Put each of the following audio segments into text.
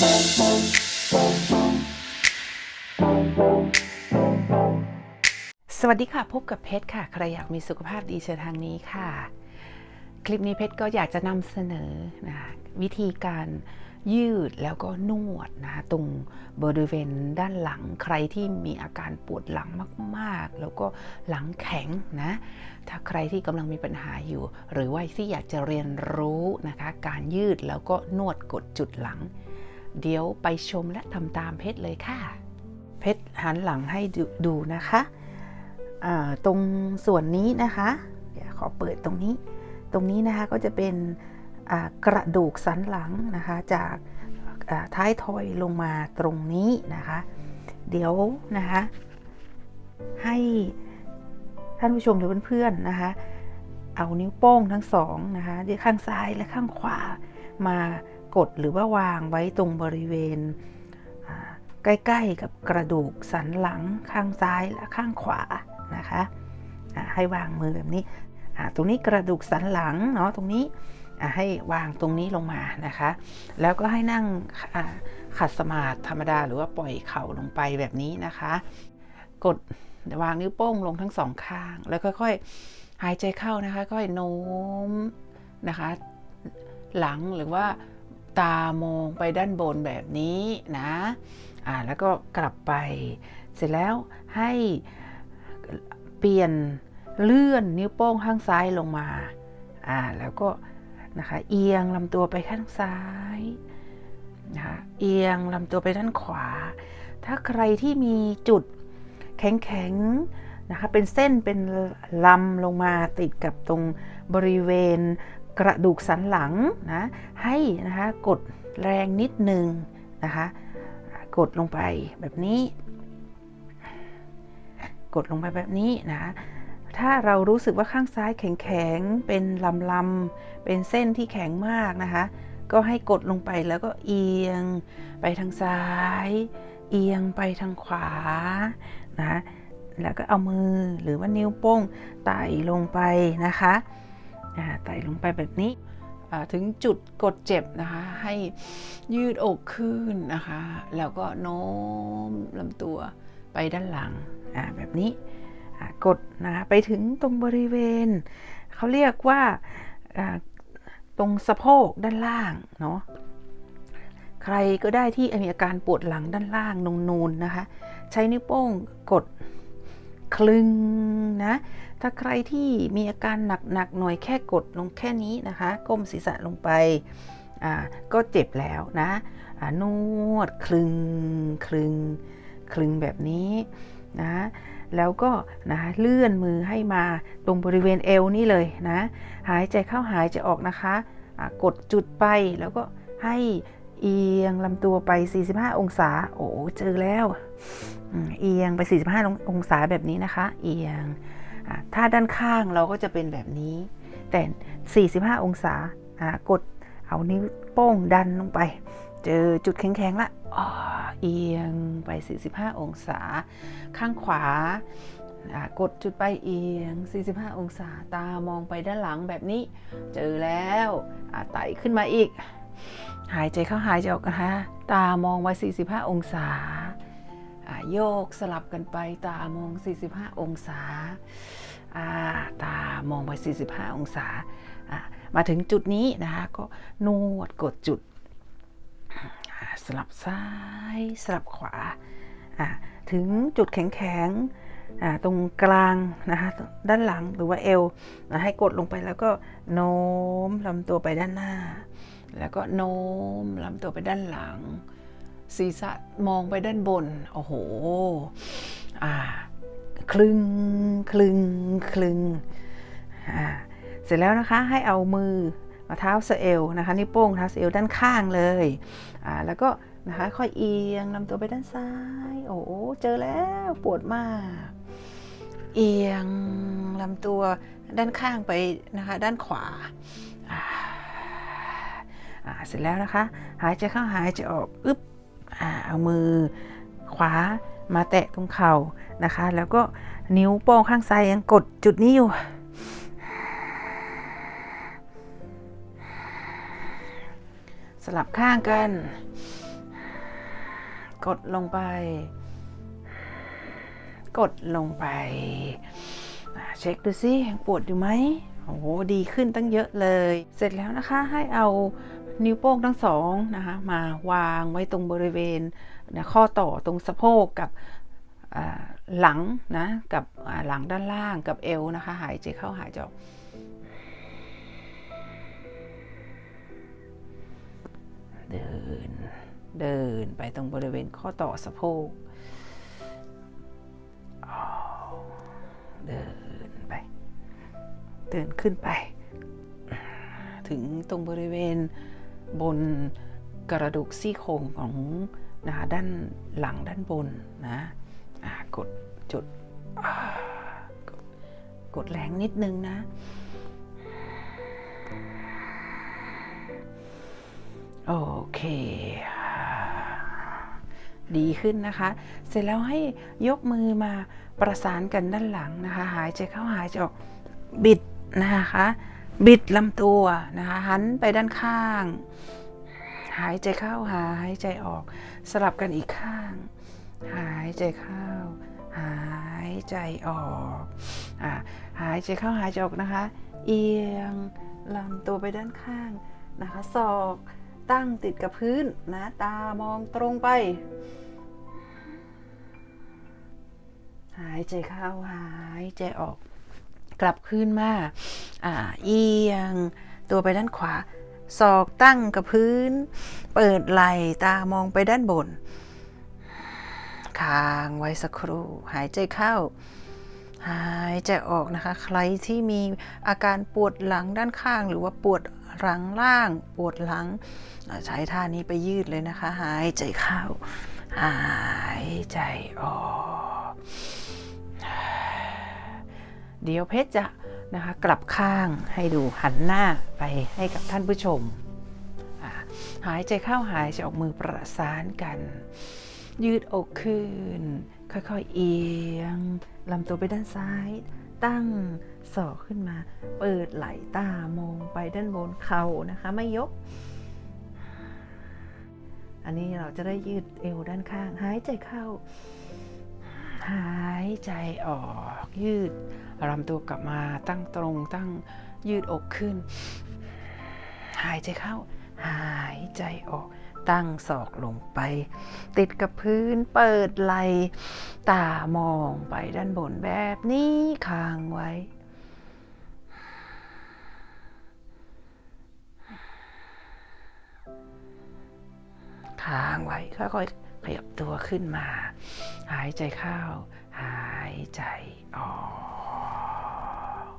สวัสดีค่ะ พบกับเพชรค่ะ ใครอยากมีสุขภาพดีเชิญทางนี้ค่ะ คลิปนี้เพชรก็อยากจะนำเสนอนะวิธีการยืดแล้วก็นวดนะตรงบริเวณด้านหลังใครที่มีอาการปวดหลังมากๆ แล้วก็หลังแข็งนะถ้าใครที่กำลังมีปัญหาอยู่ หรือว่าที่อยากจะเรียนรู้นะคะ การยืดแล้วก็นวดกดจุดหลัง เดี๋ยวไปชมและทำตามเพชรเลยค่ะ เพชรหันหลังให้ดูดนะคะตรงส่วนนี้นะคะเดี๋ยวขอเปิดตรงนี้ ตรงนี้นะคะก็จะเป็นกระดูกสันหลังนะคะจากท้ายทอยลงมาตรงนี้นะคะ เดี๋ยวนะคะให้ท่านผู้ชมหรือเพื่อนๆนะคะ เอานิ้วโป้งทั้งสองนะคะข้างซ้ายและข้างขวามา กดหรือว่าวางไว้ตรงบริเวณ ใกล้ๆกับกระดูกสันหลังข้างซ้ายและข้างขวานะคะให้วางมือแบบนี้ตรงนี้กระดูกสันหลังเนาะตรงนี้ให้วางตรงนี้ลงมานะคะ แล้วก็ให้นั่งขัดสมาธิธรรมดาหรือว่าปล่อยเข่าลงไปแบบนี้นะคะ กดวางนิ้วโป้งลงทั้งสองข้าง แล้วค่อยๆหายใจเข้านะคะ ค่อยโน้มนะคะ หลังหรือว่า ตามองไปด้านบนแบบนี้นะอ่าแล้วก็กลับไป เสร็จแล้วให้เปลี่ยนเลื่อนนิ้วโป้งข้างซ้ายลงมาอ่าแล้วก็นะคะเอียงลำตัวไปข้างซ้ายนะคะเอียงลำตัวไปด้านขวา ถ้าใครที่มีจุดแข็งๆนะคะเป็นเส้นเป็นลำลงมาติดกับตรงบริเวณ กระดูกสันหลังนะให้นะคะกดแรงนิดนึงนะคะกดลงไปแบบนี้ กดลงไปแบบนี้นะถ้าเรารู้สึกว่าข้างซ้ายแข็งๆ เป็นลำลำเป็นเส้นที่แข็งมากนะคะ ก็ให้กดลงไปแล้วก็เอียงไปทางซ้าย เอียงไปทางขวานะแล้วก็เอามือหรือว่านิ้วโป้งไต่ลงไปนะคะ ไต่ลงไปแบบนี้ถึงจุดกดเจ็บนะคะให้ยืดอกขึ้นนะคะแล้วก็โน้มลำตัวไปด้านหลังแบบนี้กดนะคะไปถึงตรงบริเวณ เขาเรียกว่าตรงสะโพกด้านล่างเนาะใครก็ได้ที่มีอาการปวดหลังด้านล่างนูนนะคะ ใช้นิ้วโป้งกดคลึงนะ ถ้าใครที่มีอาการหนักๆหน่อยแค่กดลงแค่นี้นะคะ ก้มศีรษะลงไปก็เจ็บแล้วนะนวดคลึงคลึงคลึงแบบนี้นะแล้วก็นะเลื่อนมือให้มาตรงบริเวณเอวนี่เลยนะหายใจเข้าหายใจออกนะคะะกดจุดไปแล้วก็ให้เอียงลำตัวไป 45 องศา โอ้เจอแล้ว เอียงไป 45 องศาแบบนี้นะคะ เอียง ถ้าด้านข้างเราก็จะเป็นแบบนี้ แต่ 45 องศากดเอานิ้วโป้งดันลงไป เจอจุดแข็งๆละเอียงไป 45 องศา ข้างขวากดจุดไปเอียง 45 องศาตามองไปด้านหลังแบบนี้ เจอแล้วไต่ขึ้นมาอีก หายใจเข้าหายใจออกนะคะตามองไว้45 องศา โยกสลับกันไปตามอง 45 องศาาตามองไป 45 องศา มาถึงจุดนี้นะคะก็นวดกดจุด สลับซ้ายสลับขวา ถึงจุดแข็งๆตรงกลางนะคะด้านหลังหรือว่าเอวนะให้กดลงไปแล้วก็โน้มลำตัวไปด้านหน้า แล้วก็โน้มลำตัวไปด้านหลัง ศีรษะมองไปด้านบน โอ้โห อ่า คลึงคลึงคลึงอ่า เสร็จแล้วนะคะ ให้เอามือมาเท้าสะเอวนะคะ นิ้วโป้งเท้าสะเอวด้านข้างเลย อ่า แล้วก็นะคะ ค่อยเอียงลำตัวไปด้านซ้าย โอ้โห เจอแล้วปวดมาก เอียงลำตัวด้านข้างไปนะคะ ด้านขวาเสร็จแล้วนะคะ หายใจเข้าหายใจออก อึ๊บ เอามือขวามาแตะตรงเข่านะคะ แล้วก็นิ้วโป้งข้างซ้ายยังกดจุดนี้อยู่ สลับข้างกัน กดลงไป กดลงไป เช็คดูซิปวดอยู่ไหมโอ้โหดีขึ้นตั้งเยอะเลย เสร็จแล้วนะคะให้เอา นิ้วโป้งทั้งสองนะคะมาวางไว้ตรงบริเวณนะข้อต่อตรงสะโพกกับหลังนะกับหลังด้านล่างกับเอวนะคะ หายใจเข้าหายใจออกเดินเดินไปตรงบริเวณข้อต่อสะโพกเดินไป เดินขึ้นไป ถึงตรงบริเวณ บนกระดูกซี่โครงของนะคะด้านหลังด้านบนนะกดจุดกดกดแรงนิดนึงนะ โอเค ดีขึ้นนะคะ เสร็จแล้วให้ยกมือมาประสานกันด้านหลังนะคะ หายใจเข้าหายใจออกบิดนะคะ บิดลำตัวนะคะหันไปด้านข้าง หายใจเข้าหายใจออก สลับกันอีกข้าง หายใจเข้า หายใจออกอะหายใจเข้าหายใจออกนะคะ เอียงลำตัวไปด้านข้างนะคะศอกตั้งติดกับพื้นนะตามองตรงไป หายใจเข้าหายใจออก กลับขึ้นมา อ่าเอียง ตัวไปด้านขวา ศอกตั้งกับพื้น เปิดไหล่ตามองไปด้านบน ค้างไว้สักครู่ หายใจเข้า หายใจออกนะคะ ใครที่มีอาการปวดหลังด้านข้าง หรือว่าปวดหลังล่าง ปวดหลัง ใช้ท่านี้ไปยืดเลยนะคะ หายใจเข้า หายใจออก เดี๋ยวเพชรจะ นะคะกลับข้างให้ดูหันหน้าไปให้กับท่านผู้ชม หายใจเข้าหายใจออกมือประสานกัน ยืดอกขึ้น ค่อยๆเอียงลำตัวไปด้านซ้าย ตั้งศอกขึ้นมา เปิดไหล่ตามองไปด้านบนเข่านะคะ ไม่ยก อันนี้เราจะได้ยืดเอวด้านข้าง หายใจเข้า หายใจออกยืดลำตัวกลับมาตั้งตรงตั้งยืดอกขึ้น หายใจเข้า หายใจออกตั้งศอกลงไป ติดกับพื้นเปิดไหลตามองไปด้านบนแบบนี้ค้างไว้ ค้างไว้ค่อยๆขยับตัวขึ้นมา หายใจเข้า หายใจออก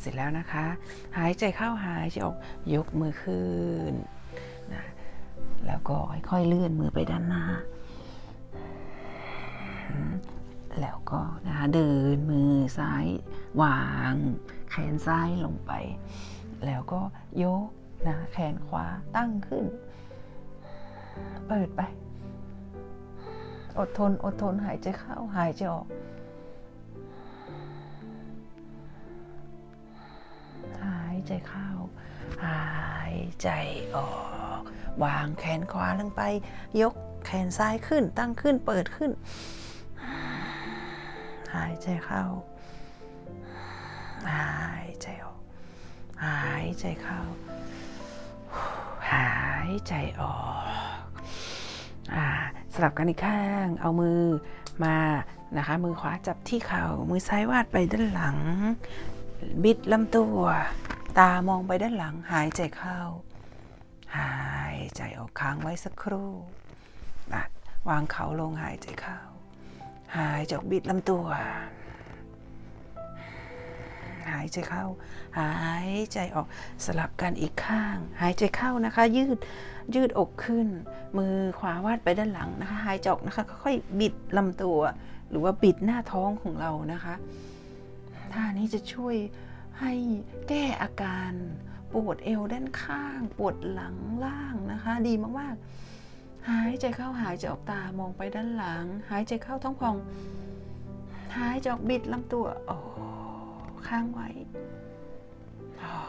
เสร็จแล้วนะคะ หายใจเข้าหายใจออกยกมือขึ้นนะแล้วก็ค่อยๆเลื่อนมือไปด้านหน้า แล้วก็นะคะเดินมือซ้ายวาง แขนซ้ายลงไป แล้วก็ยกนะแขนขวาตั้งขึ้น เปิดไป อดทน อดทน หายใจเข้า หายใจออก หายใจเข้า หายใจออก วางแขนขวาลงไป ยกแขนซ้ายขึ้น ตั้งขึ้น เปิดขึ้น หายใจเข้า หายใจออก หายใจเข้า หายใจออกอ่า สลับกันอีกข้าง เอามือมานะคะ มือขวาจับที่เข่า มือซ้ายวาดไปด้านหลัง บิดลำตัว ตามองไปด้านหลัง หายใจเข้า หายใจออกค้างไว้สักครู่วางเขาลงหายใจเข้า หายใจออกบิดลำตัว หายใจเข้า หายใจออกสลับกันอีกข้าง หายใจเข้านะคะ ยืด ยืดอกขึ้น มือขวาวาดไปด้านหลังนะคะหายจอกนะคะค่อยบิดลำตัว หรือว่าบิดหน้าท้องของเรานะคะท่านี้จะช่วยให้แก้อาการปวดเอวด้านข้าง ปวดหลังล่างนะคะ ดีมากๆ หายใจเข้าหายใจออกตามองไปด้านหลัง หายใจเข้าท้องพอง หายใจออกบิดลำตัวโอ้ค้างไว้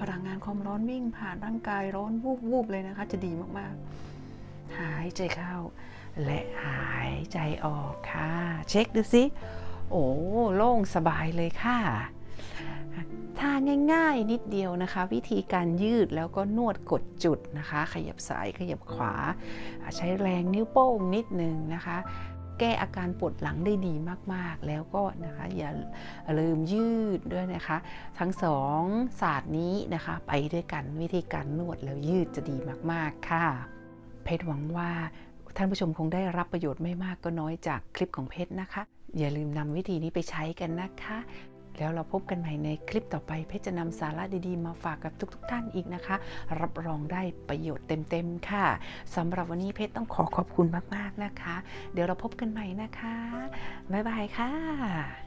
พลังงานความร้อนวิ่งผ่านร่างกายร้อนวูบวูบๆเลยนะคะ จะดีมากๆ หายใจเข้า และหายใจออกค่ะ เช็คดูสิโอ้โล่งสบายเลยค่ะท่าง่ายๆ นิดเดียวนะคะ วิธีการยืดแล้วก็นวดกดจุดนะคะ ขยับซ้ายขยับขวา ใช้แรงนิ้วโป้งนิดนึงนะคะ แก้อาการปวดหลังได้ดีมากๆ แล้วก็นะคะอย่าลืมยืดด้วยนะคะ ทั้งสองศาสตร์นี้นะคะไปด้วยกันวิธีการนวดแล้วยืดจะดีมากๆค่ะ เพชรหวังว่าท่านผู้ชมคงได้รับประโยชน์ไม่มากก็น้อยจากคลิปของเพชรนะคะ อย่าลืมนำวิธีนี้ไปใช้กันนะคะ แล้วเราพบกันใหม่ในคลิปต่อไป เพชรจะนำสาระดีๆ มาฝากกับทุกๆทท่านอีกนะคะ รับรองได้ประโยชน์เต็มๆค่ะสำหรับวันนี้เพชรต้องขอขอบคุณมากๆนะคะ เดี๋ยวเราพบกันใหม่นะคะ บ๊ายบายค่ะ